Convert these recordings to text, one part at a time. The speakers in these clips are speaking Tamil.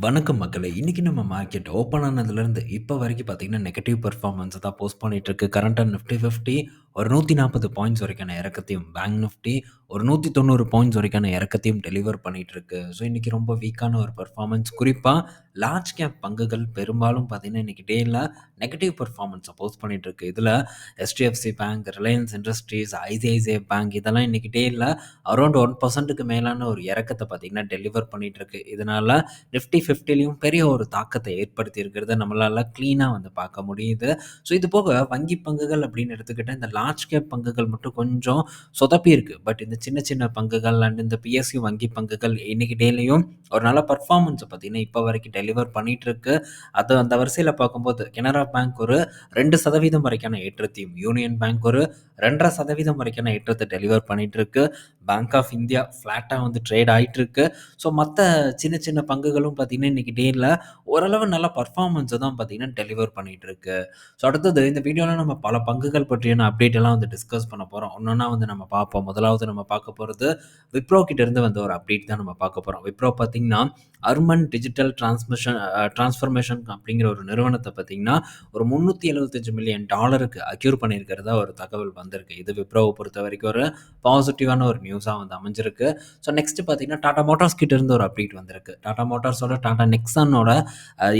வணக்கம் மக்களை இன்றைக்கி நம்ம மார்க்கெட் ஓப்பன் ஆனதுலேருந்து இப்போ வரைக்கும் பார்த்தீங்கன்னா, நெகட்டிவ் பர்ஃபார்மன்ஸை தான் போஸ்ட் பண்ணிட்டுருக்கு. கரண்ட்டாக நிஃப்டி 50 ஒரு 140 பாயிண்ட்ஸ் வரைக்கான இறக்கத்தையும், பேங்க் நிஃப்டி ஒரு 190 பாயிண்ட்ஸ் வரைக்கான இறக்கத்தையும் டெலிவர் பண்ணிகிட்ருக்கு ஸோ, இன்றைக்கி ரொம்ப வீக்கான ஒரு பர்ஃபார்மன்ஸ் குறிப்பாக லார்ஜ் கேப் பங்குகள் பெரும்பாலும் பார்த்தீங்கன்னா, இன்றைக்கி டேயில் நெகட்டிவ் பர்ஃபார்மன்ஸை போஸ்ட் பண்ணிட்டுருக்கு. இதில் HDFC bank, Reliance Industries, ICICI bank இதெல்லாம் இன்றைக்கி டேயில் அரௌண்ட் ஒன் பர்சன்ட்டுக்கு மேலான ஒரு இறக்கத்தை பார்த்தீங்கன்னா, டெலிவர் பண்ணிகிட்ருக்கு இதனால நிஃப்டி 50லயும் பெரிய ஒரு தாக்கத்தை ஏற்படுத்தி இருக்கிறத நம்மளால் க்ளீனாக வந்து பார்க்க முடியுது. ஸோ, இது போக வங்கி பங்குகள் அப்படின்னு எடுத்துக்கிட்டால் இந்த லார்ஜ் கேப் பங்குகள் மட்டும் கொஞ்சம் சொதப்பியிருக்கு. பட் இந்த சின்ன சின்ன பங்குகள் அண்ட் இந்த பிஎஸ்சி வங்கி பங்குகள் இன்னைக்கு டேலையும் ஒரு நல்ல பர்ஃபார்மன்ஸை பார்த்தீங்கன்னா, இப்போ வரைக்கும் டெலிவர் பண்ணிட்டுருக்கு. அது அந்த வரிசையில் பார்க்கும்போது கெனரா பேங்க் ஒரு ரெண்டு சதவீதம் வரைக்கான ஏற்றத்தையும், யூனியன் பேங்க் ஒரு 2.5% வரைக்கான ஏற்றத்தை டெலிவர் பண்ணிட்டுருக்கு. பேங்க் ஆஃப் இந்தியா ஃப்ளாட்டாக வந்து ட்ரேட் ஆயிட்டுருக்கு. ஸோ, மற்ற சின்ன சின்ன பங்குகளும் பார்த்தீங்கன்னா, இன்னைக்கு டேயில் ஓரளவு நல்ல பர்ஃபார்மன்ஸை தான் பார்த்தீங்கன்னா, டெலிவர் பண்ணிட்டுருக்கு. ஸோ, அடுத்தது இந்த வீடியோவில் நம்ம பல பங்குகள் பற்றியான அப்டேட் டீட்டெயிலாக வந்து டிஸ்கஸ் பண்ண போறோம். ஒண்ணொண்ணா வந்து நம்ம பார்ப்போம். முதலாவது நம்ம பார்க்க போறது விப்ரோ கிட்ட இருந்து வந்த ஒரு அப்டேட் தான் நம்ம பார்க்க போறோம். விப்ரோ பார்த்தீங்கன்னா, Harman digital transmission transformation transformation அப்படிங்கிற ஒரு நிறுவனத்தை பார்த்தீங்கன்னா, ஒரு $375 மில்லியன் டாலருக்கு அக்யூர் பண்ணியிருக்கிறதா ஒரு தகவல் வந்திருக்கு. இது விப்ரோவை பொறுத்த வரைக்கும் ஒரு பாசிட்டிவான ஒரு நியூஸாக வந்து அமைஞ்சிருக்கு. ஸோ, நெக்ஸ்ட் பார்த்தீங்கன்னா, டாடா மோட்டார்ஸ் கிட்டேருந்து ஒரு அப்டேட் வந்திருக்கு. டாடா மோட்டார்ஸோட டாடா நெக்ஸானோட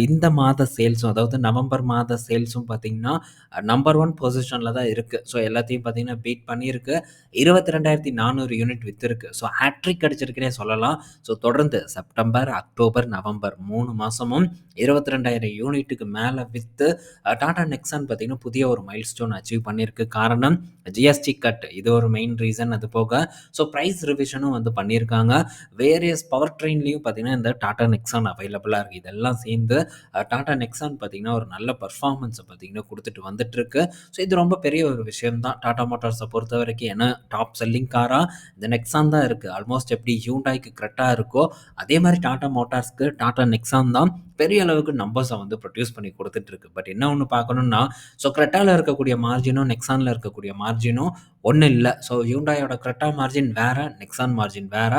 இந்த மாத சேல்ஸும் அதாவது நவம்பர் மாத சேல்ஸும் பார்த்தீங்கன்னா, நம்பர் ஒன் பொசிஷனில் தான் இருக்கு. ஸோ, எல்லாத்தையும் பார்த்தீங்கன்னா, பீட் பண்ணியிருக்கு. 22,400 யூனிட் விற்றுருக்கு ஸோ, ஹேட்ரிக் அடிச்சிருக்குன்னே சொல்லலாம். ஸோ, தொடர்ந்து செப்டம்பர், அக்டோபர், நவம்பர் மூணு மாதமும் இருபத்தி ரெண்டாயிரம் யூனிட்டுக்கு மேலே வித்து டாடா நெக்ஸான் பார்த்தீங்கன்னா, புதிய ஒரு மைல் ஸ்டோன் அச்சீவ் பண்ணியிருக்கு. காரணம் ஜிஎஸ்டி கட் இது ஒரு மெயின் ரீசன். அது போக ஸோ, ப்ரைஸ் ரிவிஷனும் வந்து பண்ணியிருக்காங்க. வேரியஸ் பவர் ட்ரெயின்லேயும் பார்த்தீங்கன்னா, இந்த டாடா நெக்ஸான் அவைலபிளாக இருக்குது இதெல்லாம் சேர்ந்து டாடா நெக்ஸான் பார்த்தீங்கன்னா, ஒரு நல்ல பர்ஃபார்மன்ஸை பார்த்தீங்கன்னா, கொடுத்துட்டு வந்துட்டுருக்கு. ஸோ, இது ரொம்ப பெரிய ஒரு விஷயம் தான். டாடா பொறுத்த வரைக்கும் ஏன்னா, டாப் செல்லிங் காராக இந்த நெக்ஸான் தான் இருக்குது ஆல்மோஸ்ட் எப்படி ஹியூண்டாய்க்கு கரெக்டாக இருக்கோ, அதே மாதிரி டாடா மோட்டார்ஸ்க்கு டாடா நெக்ஸான் தான் பெரிய அளவுக்கு நம்பர்ஸை வந்து ப்ரொடியூஸ் பண்ணி கொடுத்துட்டு இருக்கு. பட் என்ன ஒன்று பார்க்கணும்னா, ஸோ கிரெட்டால இருக்கக்கூடிய மார்ஜினும், நெக்ஸானில் இருக்கக்கூடிய மார்ஜினும் ஒன்றும் இல்லை ஸோ, ஹியூண்டாயோட கிரெட்டா மார்ஜின் வேற, நெக்ஸான் மார்ஜின் வேற.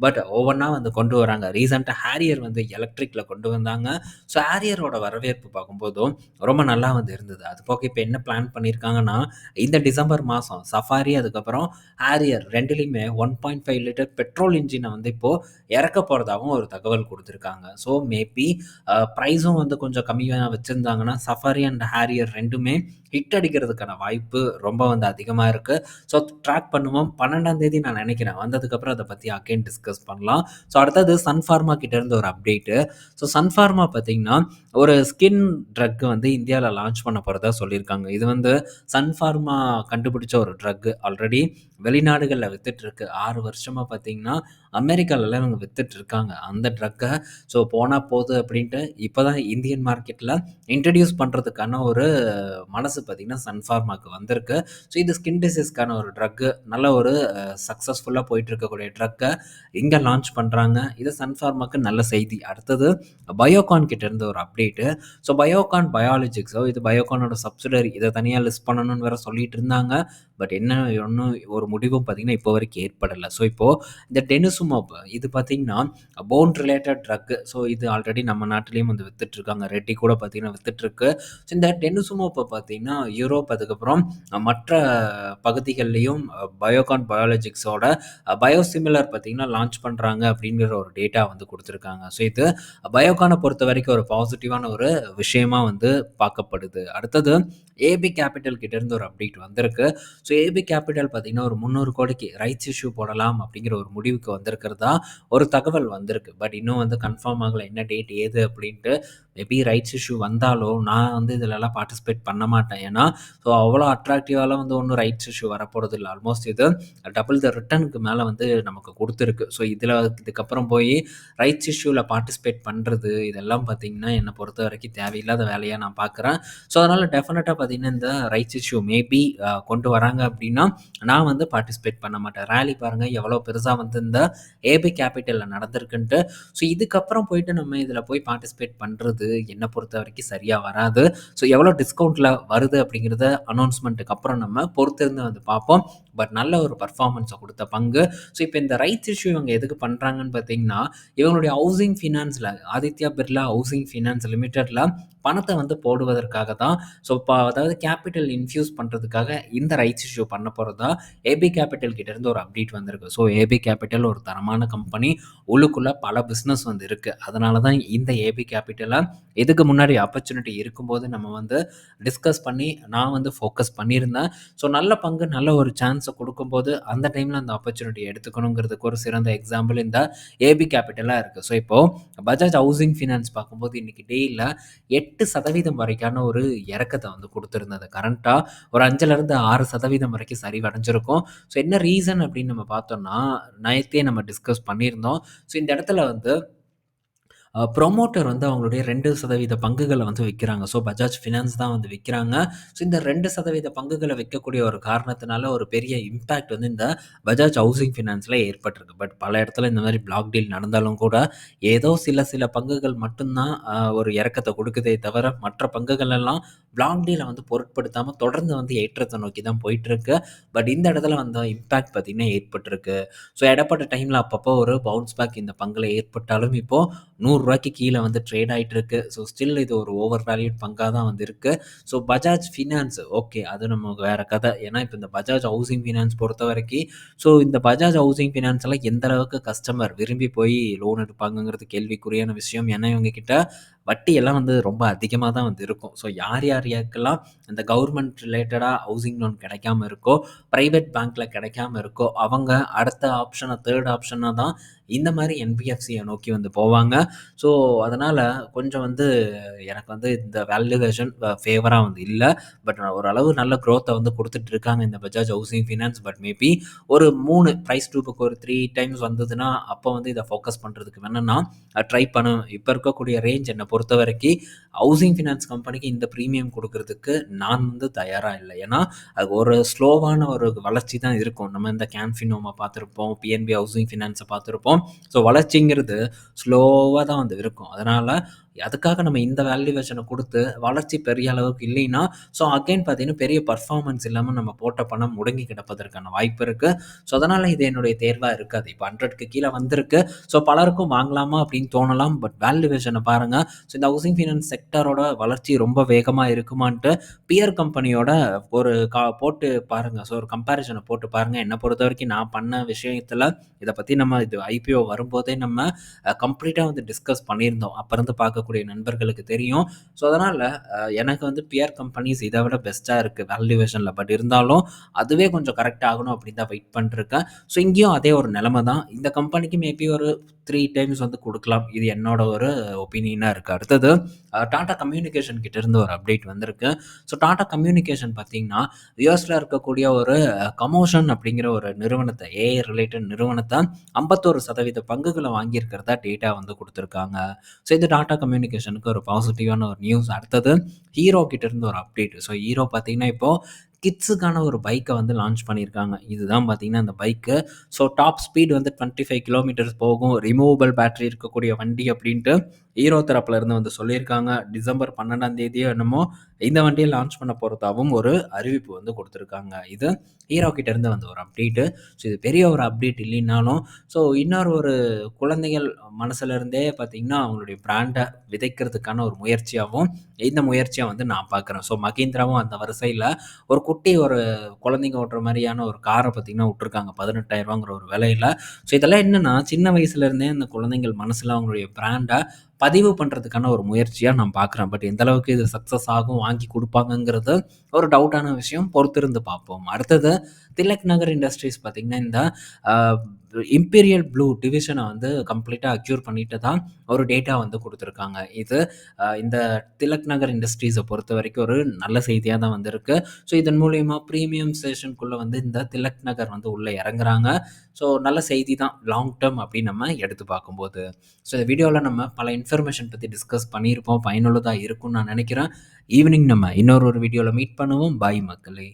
பட் ஒவ்வொன்றா வந்து கொண்டு வராங்க. ரீசெண்டாக ஹேரியர் வந்து எலக்ட்ரிக்கில் கொண்டு வந்தாங்க. ஸோ, ஹேரியரோட வரவேற்பு பார்க்கும்போதும் ரொம்ப நல்லா வந்து இருந்தது. அது போக இப்போ என்ன பிளான் பண்ணியிருக்காங்கன்னா, இந்த டிசம்பர் மாதம் சஃபாரி அதுக்கப்புறம் ஹேரியர் 2லயுமே 1.5 லிட்டர் பெட்ரோல் இன்ஜினை வந்து இப்போது இறக்க போகிறதாகவும் ஒரு தகவல் கொடுத்துருக்காங்க ஸோ, மேபி ப்ரைஸும் வந்து கொஞ்சம் கம்மியாக வச்சுருந்தாங்கன்னா சஃபாரி அண்ட் ஹேரியர் ரெண்டுமே ஹிட் அடிக்கிறதுக்கான வாய்ப்பு ரொம்ப வந்து அதிகமாக இருக்குது ஸோ, ட்ராக் பண்ணுவோம். 12ஆம் தேதி நான் நினைக்கிறேன் வந்ததுக்கப்புறம் அதை பற்றி அகைன் டிஸ்கஸ் பண்ணலாம். ஸோ, அடுத்தது சன் ஃபார்மா ஒரு அப்டேட்டு. ஸோ, சன் ஃபார்மா பார்த்தீங்கன்னா, ஒரு ஸ்கின் ட்ரக் வந்து இந்தியாவில் லான்ச் பண்ண போகிறதா சொல்லியிருக்காங்க. இது வந்து சன் ஃபார்மா கண்டுபிடிச்ச ஒரு ட்ரக். ஆல்ரெடி வெளிநாடுகளில் விற்றுட்ருக்கு ஆறு வருஷமாக பார்த்தீங்கன்னா, அமெரிக்காலலாம் இவங்க விற்றுட்ருக்காங்க அந்த ட்ரக்கை ஸோ, போனால் போதும் அப்படின்ட்டு இப்போ தான் இந்தியன் மார்க்கெட்டில் இன்ட்ரடியூஸ் பண்ணுறதுக்கான ஒரு மனசு பார்த்திங்கன்னா சன் ஃபார்மாக்கு வந்திருக்கு. ஸோ, இது ஸ்கின் டிசீஸ்க்கான ஒரு ட்ரக்கு நல்ல ஒரு சக்ஸஸ்ஃபுல்லாக போயிட்டுருக்கக்கூடிய போயிட்டு இருக்கக்கூடிய லான்ச் பண்ணுறாங்க இது சன் ஃபார்மாக்கு நல்ல செய்தி. அடுத்தது பயோகான் கிட்ட இருந்து ஒரு அப்டேட்டு. ஸோ, பயோகான் பயாலஜிக்ஸோ இது பயோகானோட சப்சிடரி. இதை தனியாக லிஸ்ட் பண்ணணும்னு வேற சொல்லிட்டு இருந்தாங்க. பட் என்ன ஒன்றும் ஒரு முடிவும் பார்த்தீங்கன்னா, இப்போ வரைக்கும் ஏற்படல. ஸோ, இப்போது இந்த டெனிசுமாப் இது பார்த்தீங்கன்னா, போன் ரிலேட்டட் ட்ரக்கு ஸோ, இது ஆல்ரெடி நம்ம நாட்டிலையும் வந்து வித்துட்ருக்காங்க ரெட்டி கூட பார்த்தீங்கன்னா வித்துட்ருக்கு ஸோ, இந்த டெனிசுமாப்பை பார்த்தீங்கன்னா, யூரோப் அதுக்கப்புறம் மற்ற பகுதிகள்லையும் பயோகான் பயாலஜிக்ஸோட பயோசிமிலர் பார்த்தீங்கன்னா, லான்ச் பண்ணுறாங்க அப்படிங்கிற ஒரு டேட்டா வந்து கொடுத்துருக்காங்க ஸோ, இது பயோகானை பொறுத்த வரைக்கும் ஒரு பாசிட்டிவான ஒரு விஷயமா வந்து பார்க்கப்படுது. அடுத்தது ஏபி கேப்பிட்டல் கிட்டேருந்து ஒரு அப்டேட் வந்திருக்கு. ஸோ, ஏபி கேப்பிட்டல் பார்த்தீங்கன்னா, ஒரு 300 கோடிக்கு ரைட்ஸ் இஷ்யூ போடலாம் அப்படிங்கிற ஒரு முடிவுக்கு வந்திருக்கிறதா ஒரு தகவல் வந்திருக்கு. பட் இன்னும் வந்து கன்ஃபார்ம் ஆகல. என்ன டேட் ஏது அப்படின்ட்டு. மேபி ரைட்ஸ் இஷ்யூ வந்தாலும் நான் வந்து இதுலலாம் பார்ட்டிசிபேட் பண்ண மாட்டேன். ஏன்னா, ஸோ அவ்வளோ அட்ராக்டிவாலாம் வந்து ஒன்றும் ரைட்ஸ் இஷ்யூ வரப்போறதில்ல. ஆல்மோஸ்ட் இது டபுள் த ரிட்டனுக்கு மேலே வந்து நமக்கு கொடுத்துருக்கு ஸோ, இதில் இதுக்கப்புறம் போய் ரைட்ஸ் இஷ்யூவில் பார்ட்டிசிபேட் பண்ணுறது இதெல்லாம் பார்த்தீங்கன்னா, பொறுத்த வரைக்கும் தேவையில்லாத வேலையாக நான் பார்க்குறேன். ஸோ, அதனால் டெஃபினட்டாக பார்த்தீங்கன்னா, இந்த ரைட்ஸ் இஷ்யூ மேபி கொண்டு வராங்க அப்படின்னா, நான் வந்து பார்ட்டிசிபேட் பண்ண மாட்டேன். ரேலி பாருங்க எவ்வளோ பெருசாக வந்து இந்த ஏபி கேபிட்டலில் நடந்திருக்குன்ட்டு. ஸோ, இதுக்கப்புறம் போயிட்டு நம்ம இதில் போய் பார்ட்டிசிபேட் பண்றது பொறுத்த வரைக்கும் சரியா வராது. ஸோ, எவ்வளோ டிஸ்கவுண்ட்ல வருது அப்படிங்கிறத அனௌன்ஸ்மெண்ட்டுக்கு அப்புறம் நம்ம பொறுத்திருந்து வந்து பார்ப்போம். பட் நல்ல ஒரு பர்ஃபார்மன்ஸை கொடுத்த பங்கு. ஸோ இப்போ இந்த ரைட்ஸ் இஷ்யூ இவங்க எதுக்கு பண்ணுறாங்கன்னு பார்த்தீங்கன்னா இவங்களுடைய ஹவுசிங் ஃபினான்ஸில் ஆதித்யா பிர்லா ஹவுசிங் ஃபினான்ஸ் லிமிட்டடில் பணத்தை வந்து போடுவதற்காக தான் ஸோ இப்போ அதாவது கேபிட்டல் இன்ஃப்யூஸ் பண்ணுறதுக்காக இந்த ரைட்ஸ் இஷ்யூ பண்ண போகிறதா ஏபி கேபிட்டல் கிட்டேருந்து ஒரு அப்டேட் வந்திருக்கு. ஸோ ஏபி கேபிட்டல் ஒரு தரமான கம்பெனி உள்ளுக்குள்ளே பல பிஸ்னஸ் வந்து இருக்குது அதனால தான் இந்த ஏபி கேபிட்டலை இதுக்கு முன்னாடி ஆப்பர்ச்சுனிட்டி இருக்கும்போது நம்ம வந்து டிஸ்கஸ் பண்ணி நான் வந்து ஃபோக்கஸ் பண்ணியிருந்தேன். ஸோ நல்ல பங்கு நல்ல ஒரு சான்ஸ் கொடுக்கும்போது அந்த டைமில் அந்த ஆப்பர்ச்சுனிட்டி எடுத்துக்கணுங்கிறதுக்கு ஒரு சிறந்த எக்ஸாம்பிள் இந்த ஏபி கேபிட்டலாக இருக்குது ஸோ இப்போது பஜாஜ் ஹவுசிங் ஃபினான்ஸ் பார்க்கும்போது இன்றைக்கி டெய்லியில் எட்டு சதவீதம் வரைக்கான ஒரு இறக்கத்தை வந்து கொடுத்துருந்தது. கரண்ட்டாக ஒரு அஞ்சுலேருந்து ஆறு சதவீதம் வரைக்கும் சரிவடைஞ்சிருக்கும். ஸோ என்ன ரீசன் அப்படின்னு நம்ம பார்த்தோம்னா நயத்தையே நம்ம டிஸ்கஸ் பண்ணியிருந்தோம். ஸோ இந்த இடத்துல வந்து ப்ரொமோட்டர் வந்து அவங்களுடைய ரெண்டு சதவீத பங்குகளை வந்து விற்கிறாங்க ஸோ பஜாஜ் ஃபினான்ஸ் தான் வந்து விற்கிறாங்க ஸோ இந்த ரெண்டு சதவீத பங்குகளை விற்கக்கூடிய ஒரு காரணத்தினால ஒரு பெரிய இம்பேக்ட் வந்து இந்த பஜாஜ் ஹவுசிங் ஃபினான்ஸில் ஏற்பட்டிருக்கு. பட் பல இடத்துல இந்த மாதிரி பிளாக் டீல் நடந்தாலும் கூட ஏதோ சில சில பங்குகள் மட்டும்தான் ஒரு இறக்கத்தை கொடுக்குதே தவிர மற்ற பங்குகள் எல்லாம் பிளாக் டீலை வந்து பொருட்படுத்தாமல் தொடர்ந்து வந்து ஏற்றத்தை நோக்கி தான் போயிட்டுருக்கு. பட் இந்த இடத்துல வந்து இம்பேக்ட் பார்த்திங்கன்னா ஏற்பட்டிருக்கு. ஸோ இடப்பட்ட டைமில் அப்பப்போ ஒரு பவுன்ஸ் பேக் இந்த பங்கில் ஏற்பட்டாலும் இப்போது ரூபாய்க்கு கீழே வந்து ட்ரேட் ஆகிட்டு இருக்கு ஸோ ஸ்டில் இது ஒரு ஓவர் வேல்யூட் பங்காக தான் வந்து இருக்குது ஸோ பஜாஜ் ஃபினான்ஸ் ஓகே அது நம்ம வேறு கதை. ஏன்னா இப்போ இந்த பஜாஜ் ஹவுசிங் ஃபினான்ஸ் பொறுத்த வரைக்கும் ஸோ இந்த பஜாஜ் ஹவுசிங் ஃபினான்ஸ் எல்லாம் எந்த அளவுக்கு கஸ்டமர் விரும்பி போய் லோன் எடுப்பாங்கங்கிறது கேள்விக்குறியான விஷயம். ஏன்னா இவங்க கிட்ட வட்டியெல்லாம் வந்து ரொம்ப அதிகமாக தான் வந்து இருக்கும். ஸோ யார் யார் யாருக்கெல்லாம் இந்த கவர்மெண்ட் ரிலேட்டடாக ஹவுசிங் லோன் கிடைக்காம இருக்கோ ப்ரைவேட் பேங்க்கில் கிடைக்காம இருக்கோ அவங்க அடுத்த ஆப்ஷனை தேர்ட் ஆப்ஷனாக தான் இந்த மாதிரி என்பிஎஃப்சியை நோக்கி வந்து போவாங்க. ஸோ அதனால் கொஞ்சம் வந்து எனக்கு வந்து இந்த வேல்யூவேஷன் ஃபேவராக வந்து இல்லை. பட் ஓரளவு நல்ல க்ரோத்தை வந்து கொடுத்துட்டு இருக்காங்க இந்த Bajaj housing finance but maybe ஒரு மூணு ப்ரைஸ் டூப்புக்கு ஒரு த்ரீ டைம்ஸ் வந்ததுன்னா அப்போ வந்து இதை ஃபோக்கஸ் பண்ணுறதுக்கு வேணும்னா ட்ரை பண்ணும் இப்போ இருக்கக்கூடிய ரேஞ்ச் என்ன பொறுத்த வரைக்கும் ஹவுசிங் ஃபினான்ஸ் கம்பெனிக்கு இந்த ப்ரீமியம் கொடுக்கறதுக்கு நான் வந்து தயாராக இல்லை. ஏன்னா அது ஒரு ஸ்லோவான ஒரு வளர்ச்சி தான் இருக்கும். நம்ம இந்த கேன்ஃபினோமா பார்த்துருப்போம் பிஎன்பி ஹவுசிங் ஃபினான்ஸை பார்த்துருப்போம். ஸோ வளர்ச்சிங்கிறது ஸ்லோவாக தான் வந்து இருக்கும். அதனால் அதுக்காக நம்ம இந்த வேல்யூவேஷனை கொடுத்து வளர்ச்சி பெரிய அளவுக்கு இல்லைன்னா ஸோ அகைன் பார்த்தீங்கன்னா பெரிய பர்ஃபார்மன்ஸ் இல்லாமல் நம்ம போட்ட பணம் முடங்கி கிடப்பதற்கான வாய்ப்பு இருக்குது ஸோ அதனால் இது என்னுடைய தேர்வாக இருக்காது இப்போ ஹண்ட்ரட்க்கு கீழே வந்திருக்கு. ஸோ பலருக்கும் வாங்கலாமா அப்படின்னு தோணலாம். பட் வேல்யூவேஷனை பாருங்கள் ஸோ இந்த ஹவுசிங் ஃபினான்ஸ் செக்டரோட வளர்ச்சி ரொம்ப வேகமாக இருக்குமான்ட்டு பியர் கம்பெனியோட ஒரு கா போட்டு பாருங்கள் ஸோ ஒரு கம்பேரிசனை போட்டு பாருங்கள் என்னை பொறுத்த வரைக்கும் நான் பண்ண விஷயத்தில் இதை பற்றி நம்ம இது ஐபிஓ வரும்போதே நம்ம கம்ப்ளீட்டாக வந்து டிஸ்கஸ் பண்ணியிருந்தோம். அப்போ இருந்து பார்க்க வாழக்கூடிய நண்பர்களுக்கு தெரியும். ஸோ அதனால் எனக்கு வந்து பியர் கம்பெனிஸ் இதை விட பெஸ்ட்டாக இருக்குது வேல்யூவேஷனில் பட் இருந்தாலும் அதுவே கொஞ்சம் கரெக்ட் ஆகணும் அப்படின்னு தான் வெயிட் பண்ணிருக்கேன். ஸோ இங்கேயும் அதே ஒரு நிலமை தான். இந்த கம்பெனிக்கு மேபி ஒரு த்ரீ டைம்ஸ் வந்து கொடுக்கலாம். இது என்னோட ஒரு ஒப்பீனியனாக இருக்குது அடுத்தது டாடா கம்யூனிகேஷன் கிட்டேருந்து ஒரு அப்டேட் வந்திருக்கு. ஸோ டாடா கம்யூனிகேஷன் பார்த்தீங்கன்னா யூஎஸில் இருக்கக்கூடிய ஒரு கமோஷன் அப்படிங்கிற ஒரு நிறுவனத்தை ஏஐ ரிலேட்டட் நிறுவனத்தை ஐம்பத்தோரு சதவீத பங்குகளை வாங்கியிருக்கிறதா டேட்டா வந்து கொடுத்துருக்காங்க. ஸோ இது டாடா கம்யூனிகேஷனுக்கு ஒரு பாசிட்டிவான ஒரு நியூஸ் அடுத்தது ஹீரோ கிட்டேருந்து ஒரு அப்டேட் ஸோ ஹீரோ பார்த்தீங்கன்னா இப்போது கிட்ஸுக்கான ஒரு பைக்கை வந்து லான்ச் பண்ணியிருக்காங்க. இதுதான் பார்த்தீங்கன்னா அந்த பைக்கு ஸோ டாப் ஸ்பீட் வந்து டுவெண்ட்டி ஃபைவ் கிலோமீட்டர்ஸ் போகும். ரிமூவபிள் பேட்டரி இருக்கக்கூடிய வண்டி அப்படின்ட்டு ஹீரோ தரப்புல இருந்து வந்து சொல்லியிருக்காங்க. டிசம்பர் பன்னெண்டாம் தேதியோ என்னமோ இந்த வண்டியை லான்ச் பண்ண போகிறதாகவும் ஒரு அறிவிப்பு வந்து கொடுத்துருக்காங்க. இது ஹீரோ கிட்டேருந்து வந்து ஒரு அப்டேட்டு ஸோ இது பெரிய ஒரு அப்டேட் இல்லைன்னாலும் ஸோ இன்னொரு ஒரு குழந்தைகள் மனசுல இருந்தே பார்த்திங்கன்னா அவங்களுடைய பிராண்டை விதைக்கிறதுக்கான ஒரு முயற்சியாகவும் இந்த முயற்சியாக வந்து நான் பார்க்குறேன் ஸோ மகேந்திராவும் அந்த வரிசையில் ஒரு குட்டி ஒரு குழந்தைங்க ஓட்டுற மாதிரியான ஒரு காரை பார்த்திங்கன்னா விட்ருக்காங்க பதினெட்டாயிரரூவாங்கிற ஒரு விலையில். ஸோ இதெல்லாம் என்னென்னா சின்ன வயசுலேருந்தே அந்த குழந்தைங்கள் மனசில் அவங்களுடைய பிராண்டை பதிவு பண்ணுறதுக்கான ஒரு முயற்சியாக நான் பார்க்குறேன் பட் எந்த அளவுக்கு இது சக்ஸஸ் ஆகும் வாங்கி கொடுப்பாங்கங்கிறது ஒரு டவுட்டான விஷயம் பொறுத்திருந்து பார்ப்போம். அடுத்தது திலக் நகர் இண்டஸ்ட்ரீஸ் பார்த்திங்கன்னா இந்த இம்பீரியல் ப்ளூ டிவிஷனை வந்து கம்ப்ளீட்டாக அக்யூர் பண்ணிட்டு தான் ஒரு டேட்டா வந்து கொடுத்துருக்காங்க. இது இந்த திலக் நகர் இண்டஸ்ட்ரீஸை பொறுத்த வரைக்கும் ஒரு நல்ல செய்தியாக தான் வந்திருக்கு. ஸோ இதன் மூலயமா ப்ரீமியம் ஸ்டேஷனுக்குள்ளே வந்து இந்த திலக் நகர் வந்து உள்ளே இறங்குறாங்க. ஸோ நல்ல செய்தி தான். லாங் டேர்ம் அப்படின்னு நம்ம எடுத்து பார்க்கும்போது. ஸோ இந்த வீடியோவில் நம்ம பல இன்ஃபர்மேஷன் பற்றி டிஸ்கஸ் பண்ணியிருப்போம். பயனுள்ளதாக இருக்கும்னு நான் நினைக்கிறேன். ஈவினிங் நம்ம இன்னொரு ஒரு வீடியோவில் மீட் பண்ணுவோம். பாய் மக்களே.